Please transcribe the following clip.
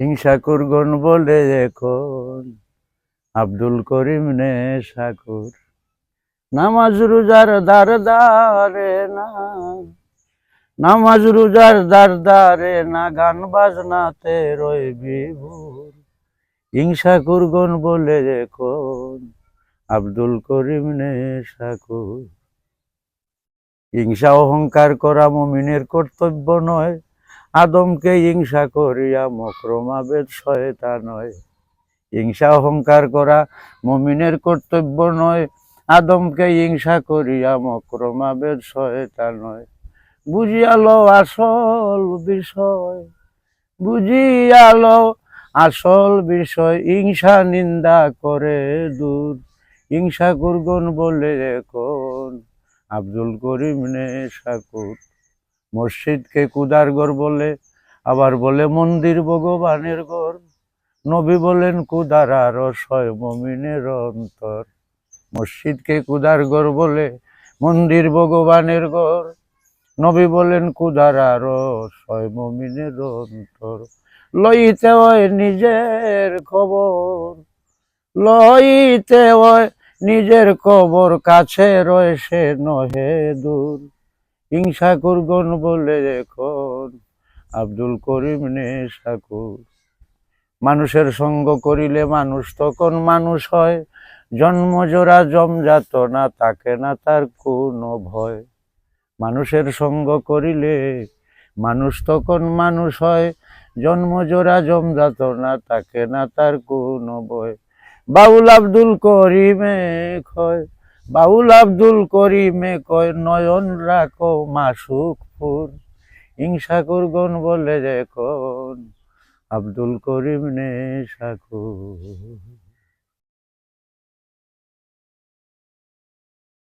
হিংসা কুরগন বলে এখন, আব্দুল করিম নে সাকুর। নামাজ রোজার দার দারে না, নামাজ রোজার দার দারে না, গান বাজনাতে রই বিভোর হিংসা কুরগন বলে এখন, আব্দুল করিম নে সাকুর। হিংসা অহংকার করা মমিনের কর্তব্য নয় আদমকে হিংসা করিয়া মক্রমাবেদ শয়তা নয় হিংসা অহংকার করা মমিনের কর্তব্য নয়। আদমকে হিংসা করিয়া মক্রমাবেদ শয়তা নয় বুঝিয়ালো আসল বিষয়। বুঝিয়ালো আসল বিষয়। হিংসা নিন্দা করে দূর। হিংসা গুরগন বলে এখন আব্দুল করিম নে সাকুর মসজিদকে কুদার ঘর বলে, আবার বলে মন্দির ভগবানের ঘর। নবী বলেন, কুদার আর ছয় মমিনের অন্তর। মসজিদকে কুদার ঘর বলে, মন্দির ভগবানের ঘর। নবী বলেন, কুদার আর ছয় মমিনের অন্তর। লইতে হয় নিজের খবর। লইতে হয় নিজের কবর কাছে রয়েছে নহে দূর। হিংসা কুরগন বলে এখন। আব্দুল করিম নে সাকুর মানুষের সঙ্গ করিলে মানুষ তখন মানুষ হয়। জন্মজোড়া জমজাত না তাকে না তার কোনো ভয়। মানুষের সঙ্গ করিলে মানুষ তখন মানুষ হয়। জন্মজোড়া জমজাত না তাকে না তার কোনো ভয়। বাউল আব্দুল করিমে কয় বাউল আব্দুল করিমে কয়, নয়ন রাখো মাসুকপুর হিংসা করগন বলে দেখুন আব্দুল করিম নে সাকুর